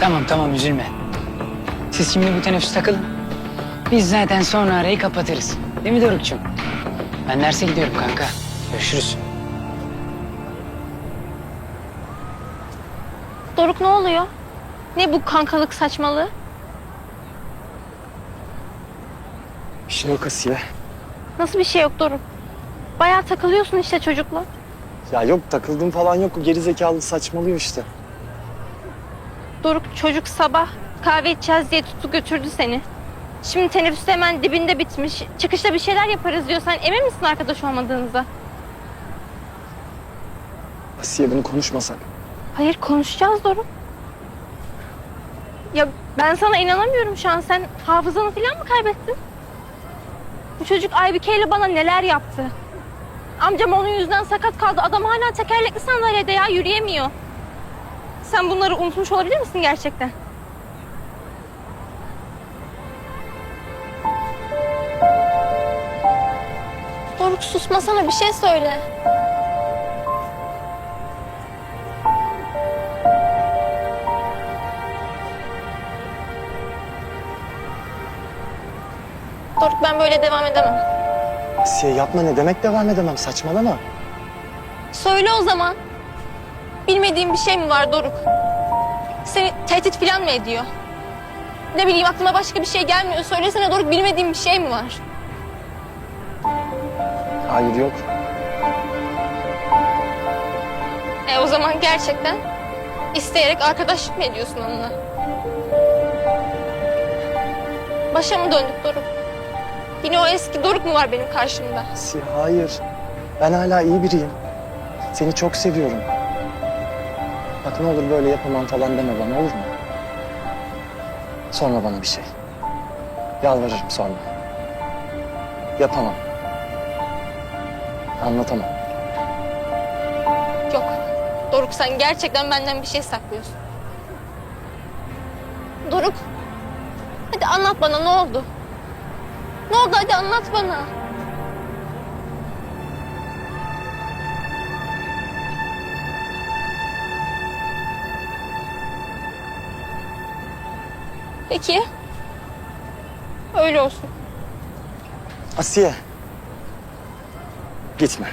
Tamam tamam üzülme. Siz şimdi bu teneffüs takılın. Biz zaten sonra arayı kapatırız. Değil mi Doruk'cum? Ben derse gidiyorum kanka. Görüşürüz. Doruk ne oluyor? Ne bu kankalık saçmalığı? Bir şey yok Asiye. Nasıl bir şey yok Doruk? Bayağı takılıyorsun işte çocukla. Ya yok takıldım falan yok. O geri zekalı saçmalıyor işte. Doruk çocuk sabah kahve içeceğiz diye tuttu götürdü seni. Şimdi teneffüste hemen dibinde bitmiş. Çıkışta bir şeyler yaparız diyor. Sen emin misin arkadaş olmadığınıza? Asiye bunu konuşmasak. Hayır konuşacağız Doruk. Ya ben sana inanamıyorum şu an. Sen hafızanı falan mı kaybettin? Bu çocuk Aybike ile bana neler yaptı? Amcam onun yüzünden sakat kaldı. Adam hala tekerlekli sandalyede ya yürüyemiyor. Sen bunları unutmuş olabilir misin gerçekten? Doruk susmasana bir şey söyle. Doruk ben böyle devam edemem. Asiye yapma ne demek devam edemem saçmalama. Söyle o zaman. Bilmediğim bir şey mi var Doruk? Seni tehdit falan mı ediyor? Ne bileyim aklıma başka bir şey gelmiyor. Söylesene Doruk bilmediğim bir şey mi var? Hayır yok. E o zaman gerçekten isteyerek arkadaşlık mı ediyorsun onunla? Başa mı döndük Doruk? Yine o eski Doruk mu var benim karşımda? Hayır. Ben hala iyi biriyim. Seni çok seviyorum. Bak ne olur böyle yapamam falan deme bana olur mu? Sorma bana bir şey. Yalvarırım sorma. Yapamam. Anlatamam. Yok. Doruk sen gerçekten benden bir şey saklıyorsun. Doruk. Hadi anlat bana ne oldu? Ne oldu hadi anlat bana. Peki. Öyle olsun. Asiye. Gitme.